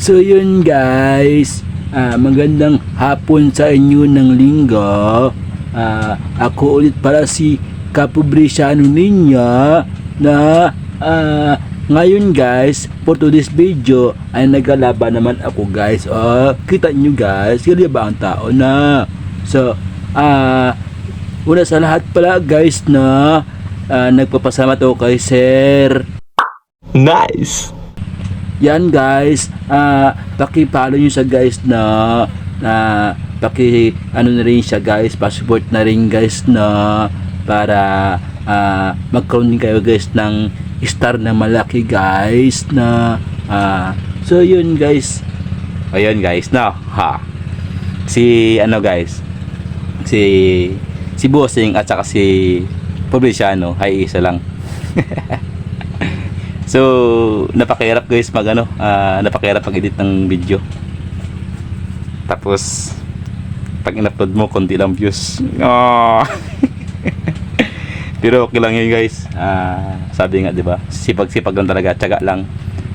So yun guys, ah, magandang hapon sa inyo ng linggo. Ah, ako ulit para si Kapobrisyano ninyo na ah, ngayon guys, for today's video ay naglalaban naman ako guys. Oh, kita nyo guys, kaya ba ang tao na? So, ah, una sa lahat pala guys na ah, nagpapasalamat ako kay Sir Nice! Yan guys, ah paki-follow nyo siya guys na na paki ano na rin siya guys, pa-support na rin guys na para ah magkaroon kayo guys ng star na malaki guys na ah so yun guys. Ayun guys, no? Ha? Si, ano guys? Si, si Bossing at saka si Publiciano ay isa lang. so, napakahirap guys mag ano, ah, napakahirap mag-edit ng video. Tapos, pag in-upload mo, konti lang views. Oh. Pero okay lang yun guys. Ah, sabi nga 'di ba? Sipag-sipag lang talaga, tiyaga lang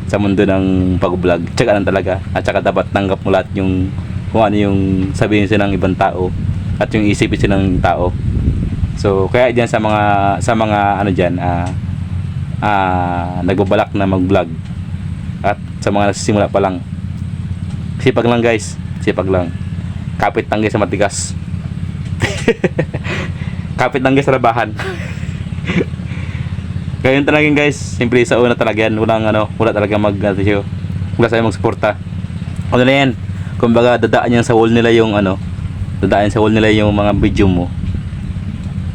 sa mundo ng pag-vlog. Tiyaga lang talaga. At saka dapat tanggap mo lahat yung kung ano yung sabihin sa ng ibang tao at yung isipin sa ng tao. So, kaya diyan sa mga sa mga ano diyan ah ah nagbabalak na mag-vlog at sa mga nagsisimula pa lang. Sipag lang guys, sipag lang. Kapit lang guys sa matigas. Kapit lang guys sa labahan. Yun talaga guys. Simple sa una talaga yan. Walang ano, wala talaga mag siya. Wala sa'yo magsuporta. Ano na yan? Kumbaga dadaan yan sa wall nila yung ano. Dadaan sa wall nila yung mga video mo.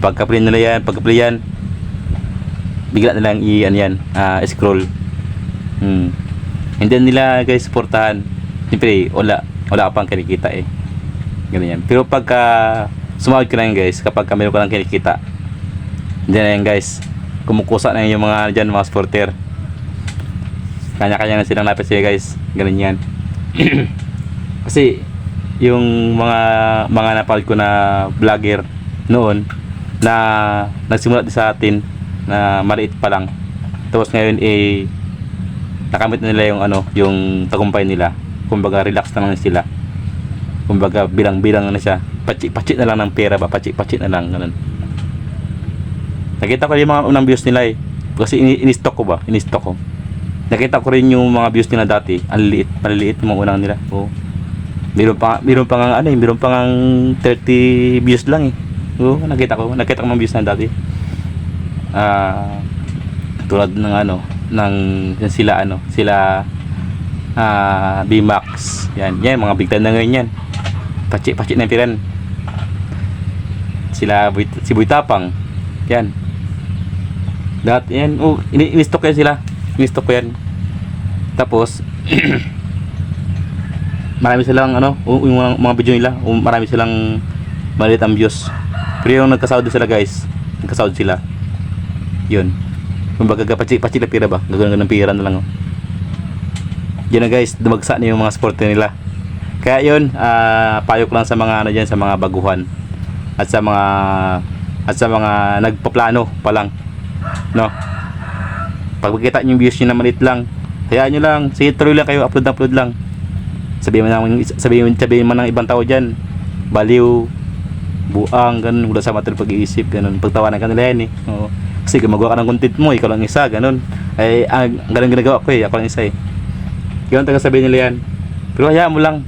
Pagka-play nila yan, pagka-play yan, bigla nilang i ano yan, ah, scroll. Hmm. Hindi nila guys suportahan. Siyempre, wala wala ka pang kinikita eh. Ganun yan. Pero pagka sumahod ka na yan guys, kapag ka meron ka lang kinikita, hindi na yan guys. Kumukusa na yung mga dyan, mga supporter. Kanya-kanya na silang lapit sa'yo guys. Ganun yan. Kasi, yung mga mga napanood ko na vlogger noon na nagsimula din sa atin na maliit pa lang. Tapos ngayon eh nakamit na nila yung ano, yung tagumpay nila. Kumbaga relax na lang sila. Kumbaga bilang-bilang na siya. Pachi-pachi na lang ng pera ba? Pachi-pachi na lang ganun. Nakita ko yung mga unang views nila eh. Kasi ini- in-stock ko ba? In-stock ko. Nakita ko rin yung mga views nila dati. Ang liit, maliliit yung mga unang nila. Oo. Meron pa, meron pa nga ano eh, meron pa nga 30 views lang eh. Oo, nakita ko. Nakita ko mga views na dati. Ah, tulad ng ano, ng sila ano, sila ah B-Max. Yan, yan mga big time na ngayon yan. Pachi-pachi na yung piran. Sila si Boy Tapang. Yan. Lahat yan. Oh, ini- in-stock yan sila. In-stock ko yan. Tapos marami silang ano, o- yung mga, mga video nila, o marami silang maliit views. Pero yung nagkasahod sila guys, nagkasahod sila. Yun. Kumbaga pachi-pachi na pira ba? Gagawin ng pira na lang oh. Yan na guys, dumagsa na yung mga supporter nila. Kaya yun, ah payo ko lang sa mga ano dyan, sa mga baguhan. At sa mga at sa mga nagpaplano pa lang. No? Pag makita nyo yung views nyo na maliit lang, hayaan nyo lang, sige tuloy lang kayo, upload upload lang. Sabihin mo na, sabihin, sabihin mo ng ibang tao dyan, baliw, buang, ganun, wala sa matal pag-iisip, ganun. Pagtawanan ka nila yan eh. Oo. Kasi gumagawa ka ng content mo, ikaw lang isa, ganun. Ay, ang ganun ginagawa ko eh, ako lang isa eh. Ganun talaga sabihin nila yan. Pero hayaan mo lang.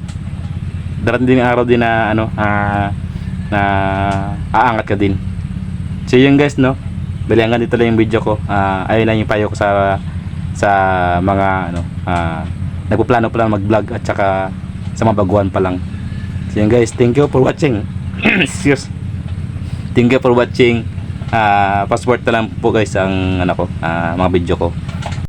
Darating din araw din na, ano, ah, na aangat ka din. So yun guys, no? Bali hanggang dito lang yung video ko. Ah, ayun lang yung payo ko sa sa mga ano, ah, nagpaplano pa lang mag-vlog at saka sa mga baguhan pa lang. So yun guys, thank you for watching. Serious. Thank you for watching. Ah, passport na lang po guys ang ano ko, ah, mga video ko.